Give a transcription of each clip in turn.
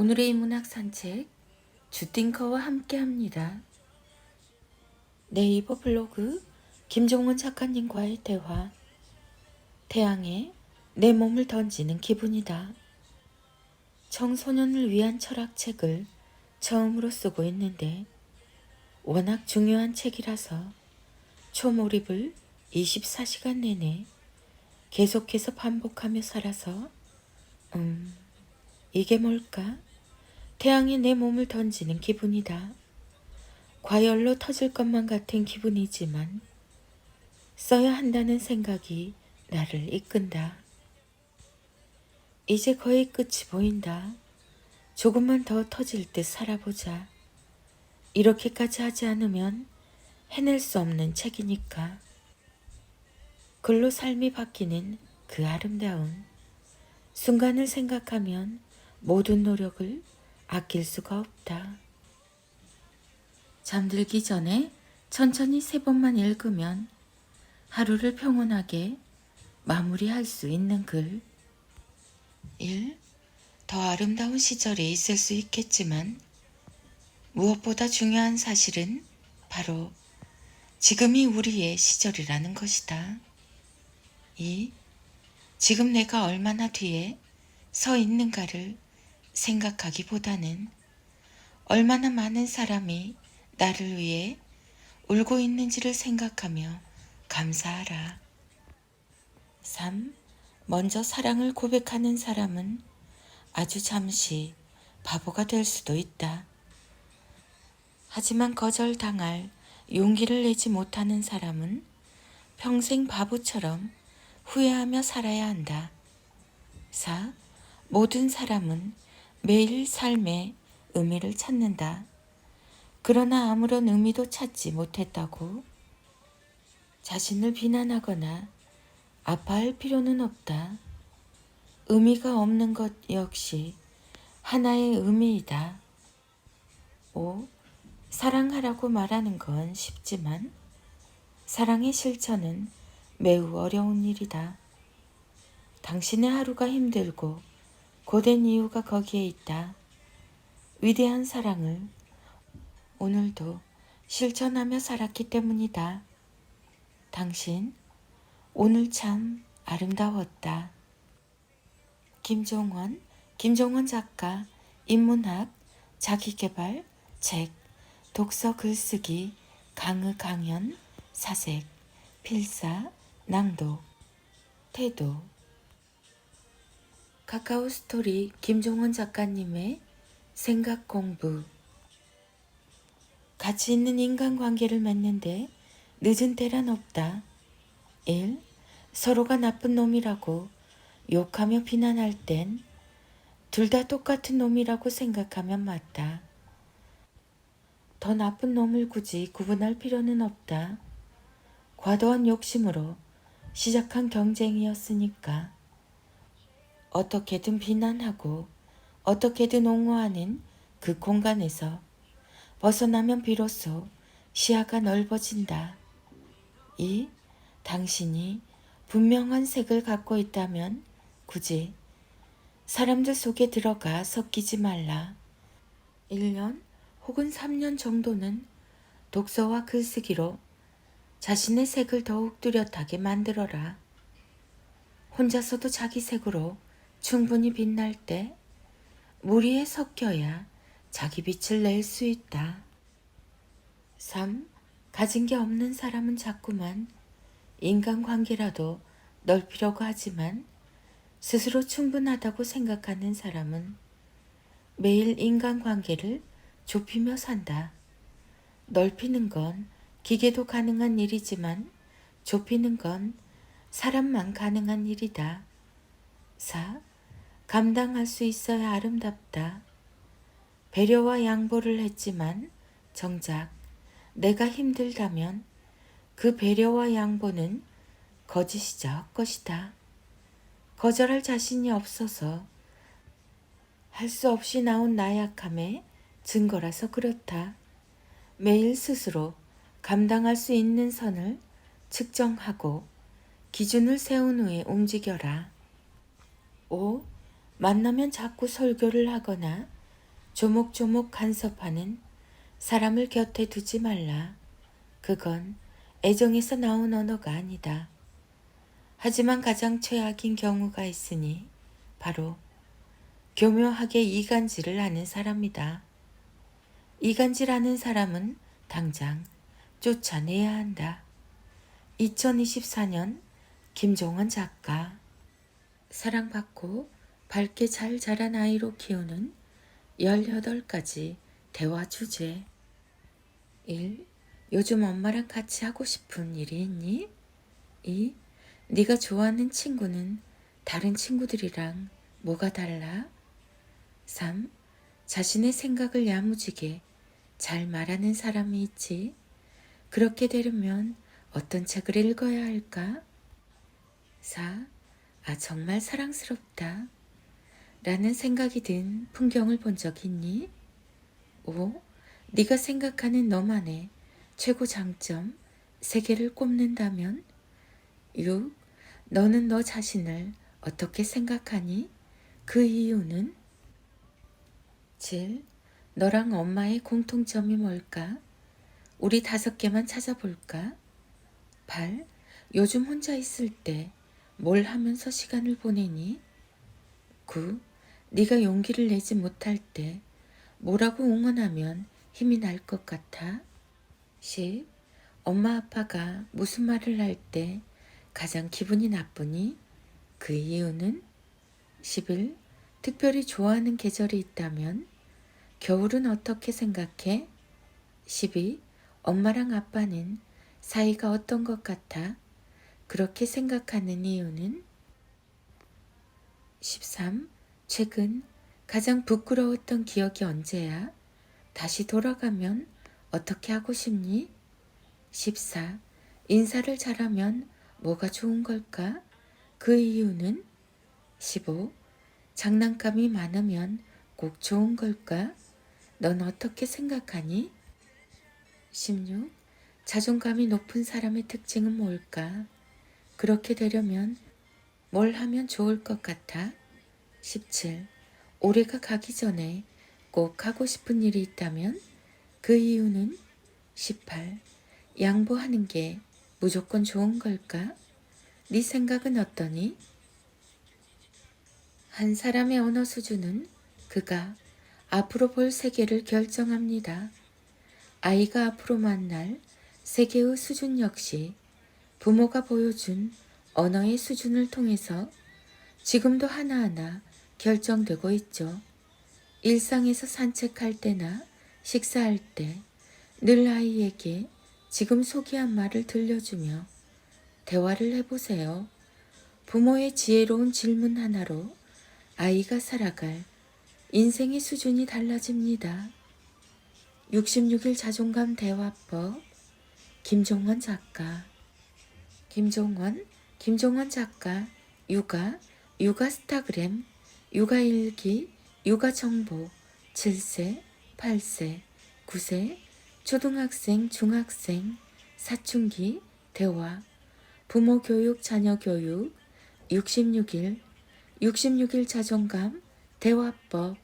오늘의 문학 산책 주띵커와 함께합니다. 네이버 블로그 김종원 작가님과의 대화 태양에 내 몸을 던지는 기분이다. 청소년을 위한 철학책을 처음으로 쓰고 있는데 워낙 중요한 책이라서 초몰입을 24시간 내내 계속해서 반복하며 살아서 음 이게 뭘까? 태양이 내 몸을 던지는 기분이다. 과열로 터질 것만 같은 기분이지만 써야 한다는 생각이 나를 이끈다. 이제 거의 끝이 보인다. 조금만 더 터질 듯 살아보자. 이렇게까지 하지 않으면 해낼 수 없는 책이니까. 글로 삶이 바뀌는 그 아름다운 순간을 생각하면 모든 노력을 아낄 수가 없다. 잠들기 전에 천천히 세 번만 읽으면 하루를 평온하게 마무리할 수 있는 글. 1. 더 아름다운 시절이 있을 수 있겠지만 무엇보다 중요한 사실은 바로 지금이 우리의 시절이라는 것이다. 2. 지금 내가 얼마나 뒤에 서 있는가를 생각하기보다는 얼마나 많은 사람이 나를 위해 울고 있는지를 생각하며 감사하라. 3. 먼저 사랑을 고백하는 사람은 아주 잠시 바보가 될 수도 있다. 하지만 거절당할 용기를 내지 못하는 사람은 평생 바보처럼 후회하며 살아야 한다. 4. 모든 사람은 매일 삶의 의미를 찾는다. 그러나 아무런 의미도 찾지 못했다고 자신을 비난하거나 아파할 필요는 없다. 의미가 없는 것 역시 하나의 의미이다. 5. 사랑하라고 말하는 건 쉽지만 사랑의 실천은 매우 어려운 일이다. 당신의 하루가 힘들고 고된 이유가 거기에 있다. 위대한 사랑을 오늘도 실천하며 살았기 때문이다. 당신, 오늘 참 아름다웠다. 김종원, 김종원 작가, 인문학, 자기개발, 책, 독서 글쓰기, 강의 강연, 사색, 필사, 낭독, 태도. 카카오 스토리 김종원 작가님의 생각 공부. 가치 있는 인간관계를 맺는데 늦은 때란 없다. 1. 서로가 나쁜 놈이라고 욕하며 비난할 땐 둘 다 똑같은 놈이라고 생각하면 맞다. 더 나쁜 놈을 굳이 구분할 필요는 없다. 과도한 욕심으로 시작한 경쟁이었으니까. 어떻게든 비난하고 어떻게든 옹호하는 그 공간에서 벗어나면 비로소 시야가 넓어진다. 이 당신이 분명한 색을 갖고 있다면 굳이 사람들 속에 들어가 섞이지 말라. 1년 혹은 3년 정도는 독서와 글쓰기로 자신의 색을 더욱 뚜렷하게 만들어라. 혼자서도 자기 색으로 충분히 빛날 때 무리에 섞여야 자기 빛을 낼 수 있다. 3. 가진 게 없는 사람은 자꾸만 인간관계라도 넓히려고 하지만 스스로 충분하다고 생각하는 사람은 매일 인간관계를 좁히며 산다. 넓히는 건 기계도 가능한 일이지만 좁히는 건 사람만 가능한 일이다. 4. 감당할 수 있어야 아름답다. 배려와 양보를 했지만 정작 내가 힘들다면 그 배려와 양보는 거짓이자 헛것이다. 거절할 자신이 없어서 할 수 없이 나온 나약함의 증거라서 그렇다. 매일 스스로 감당할 수 있는 선을 측정하고 기준을 세운 후에 움직여라. 5. 만나면 자꾸 설교를 하거나 조목조목 간섭하는 사람을 곁에 두지 말라. 그건 애정에서 나온 언어가 아니다. 하지만 가장 최악인 경우가 있으니 바로 교묘하게 이간질을 하는 사람이다. 이간질하는 사람은 당장 쫓아내야 한다. 2024년 김종원 작가 사랑받고 밝게 잘 자란 아이로 키우는 18가지 대화 주제 1. 요즘 엄마랑 같이 하고 싶은 일이 있니? 2. 네가 좋아하는 친구는 다른 친구들이랑 뭐가 달라? 3. 자신의 생각을 야무지게 잘 말하는 사람이 있지. 그렇게 되려면 어떤 책을 읽어야 할까? 4. 아, 정말 사랑스럽다. 라는 생각이 든 풍경을 본 적 있니? 5. 네가 생각하는 너만의 최고 장점 세 개를 꼽는다면? 6. 너는 너 자신을 어떻게 생각하니? 그 이유는? 7. 너랑 엄마의 공통점이 뭘까? 우리 다섯 개만 찾아볼까? 8. 요즘 혼자 있을 때 뭘 하면서 시간을 보내니? 9. 네가 용기를 내지 못할 때 뭐라고 응원하면 힘이 날 것 같아? 10. 엄마 아빠가 무슨 말을 할 때 가장 기분이 나쁘니? 그 이유는? 11. 특별히 좋아하는 계절이 있다면? 겨울은 어떻게 생각해? 12. 엄마랑 아빠는 사이가 어떤 것 같아? 그렇게 생각하는 이유는? 13. 최근 가장 부끄러웠던 기억이 언제야? 다시 돌아가면 어떻게 하고 싶니? 14. 인사를 잘하면 뭐가 좋은 걸까? 그 이유는? 15. 장난감이 많으면 꼭 좋은 걸까? 넌 어떻게 생각하니? 16. 자존감이 높은 사람의 특징은 뭘까? 그렇게 되려면 뭘 하면 좋을 것 같아? 17. 올해가 가기 전에 꼭 하고 싶은 일이 있다면 그 이유는 18. 양보하는 게 무조건 좋은 걸까? 네 생각은 어떠니? 한 사람의 언어 수준은 그가 앞으로 볼 세계를 결정합니다. 아이가 앞으로 만날 세계의 수준 역시 부모가 보여준 언어의 수준을 통해서 지금도 하나하나 결정되고 있죠. 일상에서 산책할 때나 식사할 때 늘 아이에게 지금 소개한 말을 들려주며 대화를 해보세요. 부모의 지혜로운 질문 하나로 아이가 살아갈 인생의 수준이 달라집니다. 66일 자존감 대화법 김종원 작가 김종원 김종원 작가 육아 육아 스타그램 육아일기 육아정보 7세 8세 9세 초등학생 중학생 사춘기 대화 부모 교육 자녀 교육 66일 66일 자존감 대화법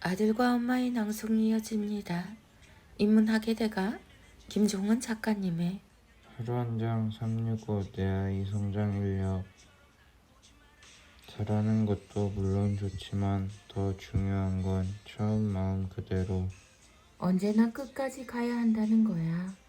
아들과 엄마의 낭송이 이어집니다. 인문학의대가 김종원 작가님의 하루 한 장 365내 아이 성장 인력 잘하는 것도 물론 좋지만 더 중요한 건 처음 마음 그대로 언제나 끝까지 가야 한다는 거야.